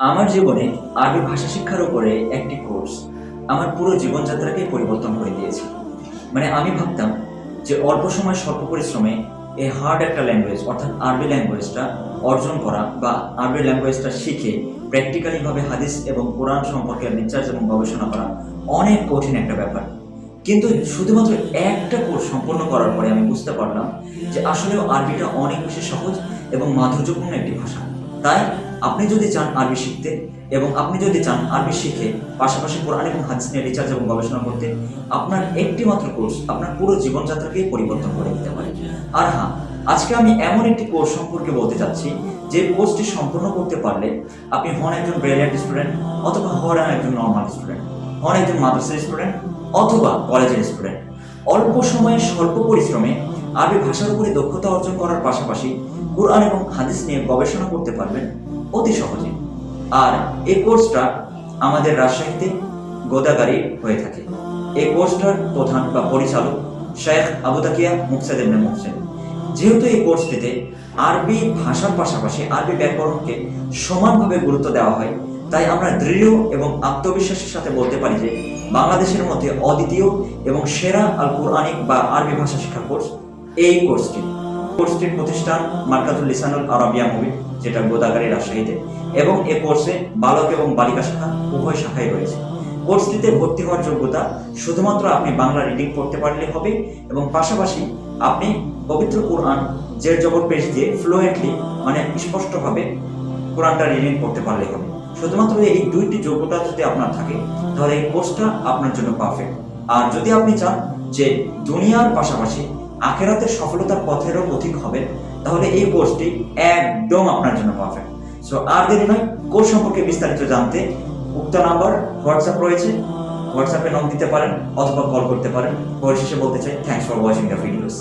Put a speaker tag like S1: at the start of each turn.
S1: আমার জীবনে আরবি ভাষা শিক্ষার উপরে একটি কোর্স আমার পুরো জীবনযাত্রাকে পরিবর্তন করে দিয়েছে। মানে আমি ভাবতাম যে অল্প সময় স্বল্প পরিশ্রমে এই হার্ড একটা ল্যাঙ্গুয়েজ অর্থাৎ আরবি ল্যাঙ্গুয়েজটা অর্জন করা বা আরবি ল্যাঙ্গুয়েজটা শিখে প্র্যাকটিক্যালিভাবে হাদিস এবং কোরআন সম্পর্কে রিসার্চ এবং গবেষণা করা অনেক কঠিন একটা ব্যাপার। কিন্তু শুধুমাত্র একটা কোর্স সম্পন্ন করার পরে আমি বুঝতে পারলাম যে আসলেও আরবিটা অনেক বেশি সহজ এবং মাধুর্যপূর্ণ একটি ভাষা। তাই আপনি যদি চান আরবি শিখতে এবং আপনি যদি চান আরবি শিখে পাশাপাশি কোরআন এবং হাদিস নিয়ে রিচার্জ এবং গবেষণা করতে, আপনার একটি মাত্র কোর্স আপনার পুরো জীবনযাত্রাকে পরিবর্তন করে দিতে পারে। আর হ্যাঁ আজকে আমি এমন একটি কোর্স সম্পর্কে বলতে চাচ্ছি, যে কোর্সটি সম্পূর্ণ করতে পারলে আপনি হন একজন ব্রিলিয়ান্ট স্টুডেন্ট অথবা হন একজন নর্মাল স্টুডেন্ট হন একজন মাদ্রাসার স্টুডেন্ট অথবা কলেজের স্টুডেন্ট অল্প সময়ে, স্বল্প পরিশ্রমে আরবি ভাষার উপরে দক্ষতা অর্জন করার পাশাপাশি কোরআন এবং হাদিস নিয়ে গবেষণা করতে পারবেন। অতি সহজে। আর এই কোর্সটা আমাদের রাজশাহীতে গোদাগারি হয়ে থাকে। এই কোর্সটার প্রধান বা পরিচালক শেখ আবু তাকিয়া মুকসাদ ইবনে মুহসেন যেহেতু এই কোর্সটিতে আরবি ভাষার পাশাপাশি আরবি ব্যাকরণকে সমানভাবে গুরুত্ব দেওয়া হয়, তাই আমরা দৃঢ় এবং আত্মবিশ্বাসের সাথে বলতে পারি যে বাংলাদেশের মধ্যে অদ্বিতীয় এবং সেরা আল কোরআনিক বা আরবি ভাষা শিক্ষা কোর্স এই কোর্সটি। কোর্সটির প্রতিষ্ঠান মার্কাতুল লিসানুল আরবিয়া মুভি যেটা গোদাগাড়ি রাজশাহীতে। এবং এ কোর্সে বালক এবং বালিকা শাখা উভয় শাখায় রয়েছে। কোর্সটিতে ভর্তি হওয়ার যোগ্যতা শুধুমাত্র আপনি বাংলা রিডিং করতে পারলে হবে এবং পাশাপাশি আপনি পবিত্র কোরআন, জের জবর পেজ দিয়ে ফ্লুয়েন্টলি মানে স্পষ্টভাবে কোরআনটা রিডিং করতে পারলে হবে। শুধুমাত্র এই দুইটি যোগ্যতা যদি আপনার থাকে, তাহলে এই কোর্সটা আপনার জন্য পারফেক্ট আর যদি আপনি চান যে দুনিয়ার পাশাপাশি আখেরাতের সফলতার পথেরও পথিক হবেন। তাহলে এই কোর্সটি একদম আপনার জন্য পারফেক্ট সো আর দেরি নয়, কোর্স সম্পর্কে বিস্তারিত জানতে উক্ত নাম্বার হোয়াটসঅ্যাপ রয়েছে। হোয়াটসঅ্যাপে নক দিতে পারেন অথবা কল করতে পারেন। পরিশেষে বলতে চাই thanks for watching the videos